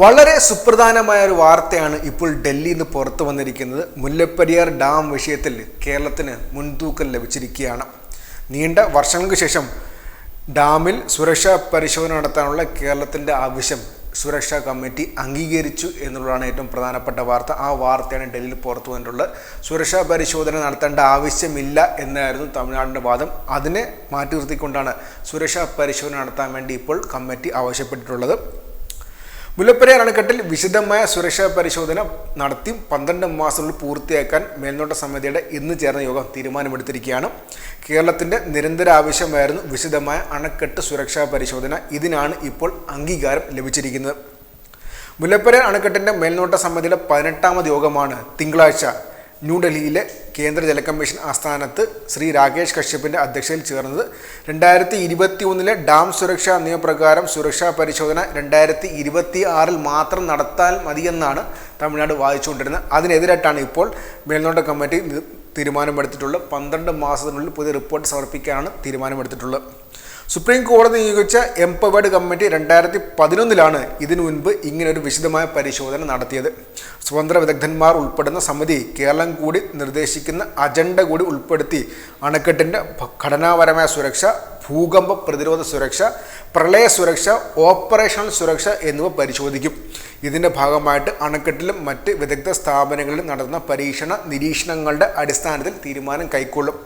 വളരെ സുപ്രധാനമായ ഒരു വാർത്തയാണ് ഇപ്പോൾ ഡൽഹിയിൽ നിന്ന് പുറത്തു വന്നിരിക്കുന്നത്. മുല്ലപ്പെരിയാർ ഡാം വിഷയത്തിൽ കേരളത്തിന് മുൻതൂക്കം ലഭിച്ചിരിക്കുകയാണ്. നീണ്ട വർഷങ്ങൾക്ക് ശേഷം ഡാമിൽ സുരക്ഷാ പരിശോധന നടത്താനുള്ള കേരളത്തിന്റെ ആവശ്യം സുരക്ഷാ കമ്മിറ്റി അംഗീകരിച്ചു എന്നുള്ളതാണ് ഏറ്റവും പ്രധാനപ്പെട്ട വാർത്ത. ആ വാർത്തയാണ് ഡൽഹിയിൽ പുറത്തു വന്നിട്ടുള്ളത്. സുരക്ഷാ പരിശോധന നടത്തേണ്ട ആവശ്യമില്ല എന്നായിരുന്നു തമിഴ്നാടിന്റെ വാദം. അതിനെ മാറ്റി നിർത്തിക്കൊണ്ടാണ് സുരക്ഷാ പരിശോധന നടത്താൻ വേണ്ടി ഇപ്പോൾ കമ്മിറ്റി ആവശ്യപ്പെട്ടിട്ടുള്ളത്. മുല്ലപ്പെരിയാർ അണക്കെട്ടിൽ വിശദമായ സുരക്ഷാ പരിശോധന നടത്തി പന്ത്രണ്ട് മാസത്തിനുള്ളിൽ പൂർത്തിയാക്കാൻ മേൽനോട്ട സമിതിയുടെ ഇന്ന് ചേർന്ന യോഗം തീരുമാനമെടുത്തിരിക്കുകയാണ്. കേരളത്തിന്റെ നിരന്തര ആവശ്യമായിരുന്നു വിശദമായ അണക്കെട്ട് സുരക്ഷാ പരിശോധന. ഇതിനാണ് ഇപ്പോൾ അംഗീകാരം ലഭിച്ചിരിക്കുന്നത്. മുല്ലപ്പെരിയാർ അണക്കെട്ടിന്റെ മേൽനോട്ട സമിതിയുടെ പതിനെട്ടാമത് യോഗമാണ് തിങ്കളാഴ്ച ന്യൂഡൽഹിയിലെ കേന്ദ്ര ജല കമ്മീഷൻ ആസ്ഥാനത്ത് ശ്രീ രാകേഷ് കശ്യപിന്റെ അധ്യക്ഷതയിൽ ചേർന്നത് രണ്ടായിരത്തി ഇരുപത്തി ഒന്നിലെ ഡാം സുരക്ഷാ നിയമപ്രകാരം സുരക്ഷാ പരിശോധന രണ്ടായിരത്തി ഇരുപത്തി ആറിൽ മാത്രം നടത്താൻ മതിയെന്നാണ് തമിഴ്നാട് വാദിച്ചുകൊണ്ടിരുന്നത്. അതിനെതിരായിട്ടാണ് ഇപ്പോൾ മേൽനോട്ട കമ്മിറ്റി തീരുമാനമെടുത്തിട്ടുള്ളത്. പന്ത്രണ്ട് മാസത്തിനുള്ളിൽ പുതിയ റിപ്പോർട്ട് സമർപ്പിക്കാനാണ് തീരുമാനമെടുത്തിട്ടുള്ളത്. സുപ്രീം കോടതി നിയോഗിച്ച എംപവേർഡ് കമ്മിറ്റി രണ്ടായിരത്തി പതിനൊന്നിലാണ് ഇതിനു മുൻപ് ഇങ്ങനൊരു വിശദമായ പരിശോധന നടത്തിയത്. സ്വതന്ത്ര വിദഗ്ധന്മാർ ഉൾപ്പെടുന്ന സമിതി കേരളം കൂടി നിർദ്ദേശിക്കുന്ന അജണ്ട കൂടി ഉൾപ്പെടുത്തി അണക്കെട്ടിന്റെ ഘടനാപരമായ സുരക്ഷ ഭൂകമ്പ പ്രതിരോധ സുരക്ഷ പ്രളയ സുരക്ഷ ഓപ്പറേഷണൽ സുരക്ഷ എന്നിവ പരിശോധിക്കും. ഇതിന്റെ ഭാഗമായിട്ട് അണക്കെട്ടിലും മറ്റ് വിദഗ്ധ സ്ഥാപനങ്ങളിലും നടന്ന പരീക്ഷണ നിരീക്ഷണങ്ങളുടെ അടിസ്ഥാനത്തിൽ തീരുമാനം കൈക്കൊള്ളും.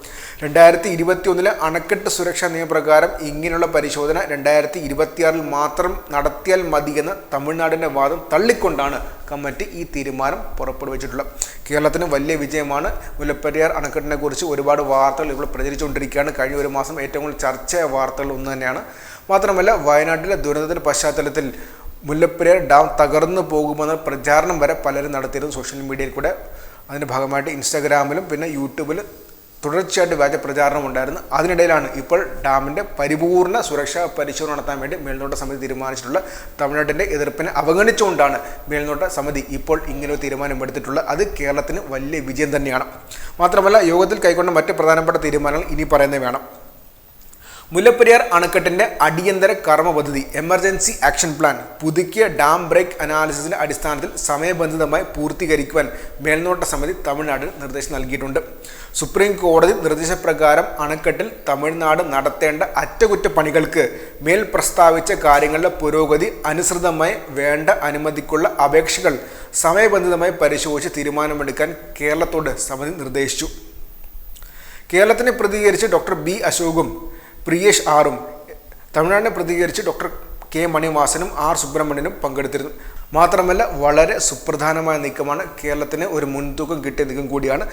രണ്ടായിരത്തി ഇരുപത്തി ഒന്നിലെ അണക്കെട്ട് സുരക്ഷാ നിയമപ്രകാരം ഇങ്ങനെയുള്ള പരിശോധന രണ്ടായിരത്തി ഇരുപത്തിയാറിൽ മാത്രം നടത്തിയാൽ മതിയെന്ന തമിഴ്നാടിന്റെ വാദം തള്ളിക്കൊണ്ടാണ് കമ്മിറ്റി ഈ തീരുമാനം പുറപ്പെടുവിച്ചിട്ടുള്ളത്. കേരളത്തിന് വലിയ വിജയമാണ് മുല്ലപ്പെരിയാർ അണക്കെട്ടിനെ കുറിച്ച് ഒരുപാട് വാർത്തകൾ ഇപ്പോൾ പ്രചരിച്ചുകൊണ്ടിരിക്കുകയാണ്. കഴിഞ്ഞ ഒരു മാസം ഏറ്റവും കൂടുതൽ ചർച്ചയായ വാർത്തകൾ ഒന്ന് തന്നെയാണ്. മാത്രമല്ല വയനാട്ടിലെ ദുരന്തത്തിന്റെ പശ്ചാത്തലത്തിൽ മുല്ലപ്പെരിയാർ ഡാം തകർന്നു പോകുമെന്ന പ്രചാരണം വരെ പലരും നടത്തിയിരുന്നു സോഷ്യൽ മീഡിയയിൽ കൂടെ. അതിന്റെ ഭാഗമായിട്ട് ഇൻസ്റ്റാഗ്രാമിലും പിന്നെ യൂട്യൂബിലും തുടർച്ചയായിട്ട് വ്യാജ പ്രചാരണം ഉണ്ടായിരുന്നു. അതിനിടയിലാണ് ഇപ്പോൾ ഡാമിന്റെ പരിപൂർണ സുരക്ഷാ പരിശോധന നടത്താൻ വേണ്ടി മേൽനോട്ട സമിതി തീരുമാനിച്ചിട്ടുള്ള തമിഴ്നാട്ടിന്റെ എതിർപ്പിനെ അവഗണിച്ചുകൊണ്ടാണ് മേൽനോട്ട സമിതി ഇപ്പോൾ ഇങ്ങനെ തീരുമാനമെടുത്തിട്ടുള്ളത് അത് കേരളത്തിന് വലിയ വിജയം തന്നെയാണ്. മാത്രമല്ല യോഗത്തിൽ കൈക്കൊണ്ട മറ്റ് പ്രധാനപ്പെട്ട തീരുമാനങ്ങൾ ഇനി പറയുന്നത് വേണം മുല്ലപ്പെരിയാർ അണക്കെട്ടിന്റെ അടിയന്തര കർമ്മ പദ്ധതി എമർജൻസി ആക്ഷൻ പ്ലാൻ പുതുക്കിയ ഡാം ബ്രേക്ക് അനാലിസിസിന്റെ അടിസ്ഥാനത്തിൽ സമയബന്ധിതമായി പൂർത്തീകരിക്കുവാൻ മേൽനോട്ട സമിതി തമിഴ്നാട് നിർദ്ദേശം നൽകിയിട്ടുണ്ട്. സുപ്രീം കോടതി നിർദ്ദേശപ്രകാരം അണക്കെട്ടിൽ തമിഴ്നാട് നടത്തേണ്ട അറ്റകുറ്റപ്പണികൾക്ക് മേൽ പ്രസ്താവിച്ച കാര്യങ്ങളുടെ പുരോഗതി അനുസൃതമായി വേണ്ട അനുമതിക്കുള്ള അപേക്ഷകൾ സമയബന്ധിതമായി പരിശോധിച്ച് തീരുമാനമെടുക്കാൻ കേരളത്തോട് സമിതി നിർദ്ദേശിച്ചു. കേരളത്തിനെ പ്രതികരിച്ച് ഡോക്ടർ ബി അശോകും പ്രിയേഷ് ആറും തമിഴ്നാടിനെ പ്രതികരിച്ച് ഡോക്ടർ കെ മണിവാസനും ആർ സുബ്രഹ്മണ്യനും പങ്കെടുത്തിരുന്നു. മാത്രമല്ല വളരെ സുപ്രധാനമായ നീക്കമാണ് കേരളത്തിന് ഒരു മുൻതൂക്കം കിട്ടിയ നീക്കം കൂടിയാണ്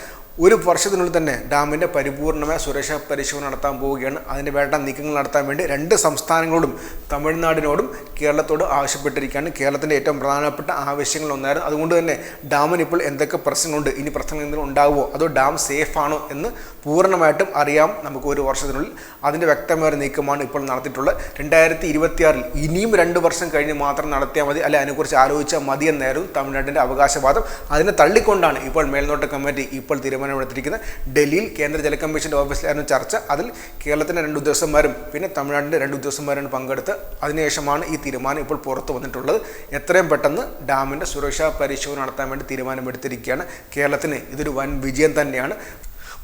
ഒരു വർഷത്തിനുള്ളിൽ തന്നെ ഡാമിന്റെ പരിപൂർണമായ സുരക്ഷാ പരിശോധന നടത്താൻ പോവുകയാണ്. അതിന് വേണ്ട നീക്കങ്ങൾ നടത്താൻ വേണ്ടി രണ്ട് സംസ്ഥാനങ്ങളോടും തമിഴ്നാടിനോടും കേരളത്തോടും ആവശ്യപ്പെട്ടിരിക്കുകയാണ്. കേരളത്തിന്റെ ഏറ്റവും പ്രധാനപ്പെട്ട ആവശ്യങ്ങൾ ഒന്നായിരുന്നു. അതുകൊണ്ട് തന്നെ ഡാമിന് ഇപ്പോൾ എന്തൊക്കെ പ്രശ്നങ്ങളുണ്ട് ഇനി പ്രശ്നങ്ങൾ എന്തെങ്കിലും ഉണ്ടാവുമോ അതോ ഡാം സേഫ് ആണോ എന്ന് പൂർണമായിട്ടും അറിയാം നമുക്ക് ഒരു വർഷത്തിനുള്ളിൽ. അതിന്റെ വ്യക്തമായ ഒരു നീക്കമാണ് ഇപ്പോൾ നടത്തിയിട്ടുള്ളത്. രണ്ടായിരത്തി ഇരുപത്തിയാറിൽ ഇനിയും രണ്ട് വർഷം കഴിഞ്ഞ് മാത്രം നടത്തിയാൽ മതി. അല്ലെ അതിനെക്കുറിച്ച് ആലോചിച്ചാൽ മതി എന്നായിരുന്നു തമിഴ്നാടിന്റെ അവകാശവാദം. അതിനെ തള്ളിക്കൊണ്ടാണ് ഇപ്പോൾ മേൽനോട്ട കമ്മിറ്റി ഇപ്പോൾ തീരുമാനമെടുത്തിരിക്കുന്നത്. ഡൽഹിയിൽ കേന്ദ്ര ജല കമ്മീഷന്റെ ഓഫീസിലായിരുന്നു ചർച്ച. അതിൽ കേരളത്തിന്റെ രണ്ട് ഉദ്യോഗസ്ഥന്മാരും പിന്നെ തമിഴ്നാടിന്റെ രണ്ട് ഉദ്യോഗസ്ഥന്മാരാണ് പങ്കെടുത്ത് അതിനുശേഷമാണ് ഈ തീരുമാനം ഇപ്പോൾ പുറത്തു വന്നിട്ടുള്ളത്. എത്രയും പെട്ടെന്ന് ഡാമിന്റെ സുരക്ഷാ പരിശോധന നടത്താൻ വേണ്ടി തീരുമാനമെടുത്തിരിക്കുകയാണ്. കേരളത്തിന് ഇതൊരു വൻ വിജയം തന്നെയാണ്.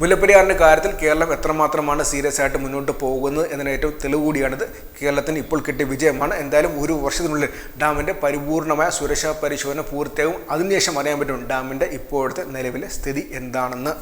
മുല്ലപ്പെരിയാറിന്റെ കാര്യത്തിൽ കേരളം എത്രമാത്രമാണ് സീരിയസ് ആയിട്ട് മുന്നോട്ട് പോകുന്നത് എന്നതിന് ഏറ്റവും തെളിവ് കൂടിയാണിത് കേരളത്തിന് ഇപ്പോൾ കിട്ടിയ വിജയമാണ്. എന്തായാലും ഒരു വർഷത്തിനുള്ളിൽ ഡാമിന്റെ പരിപൂർണമായ സുരക്ഷാ പരിശോധന പൂർത്തിയാകും. അതിനുശേഷം അറിയാൻ പറ്റും ഡാമിന്റെ ഇപ്പോഴത്തെ നിലവിലെ സ്ഥിതി എന്താണെന്ന്.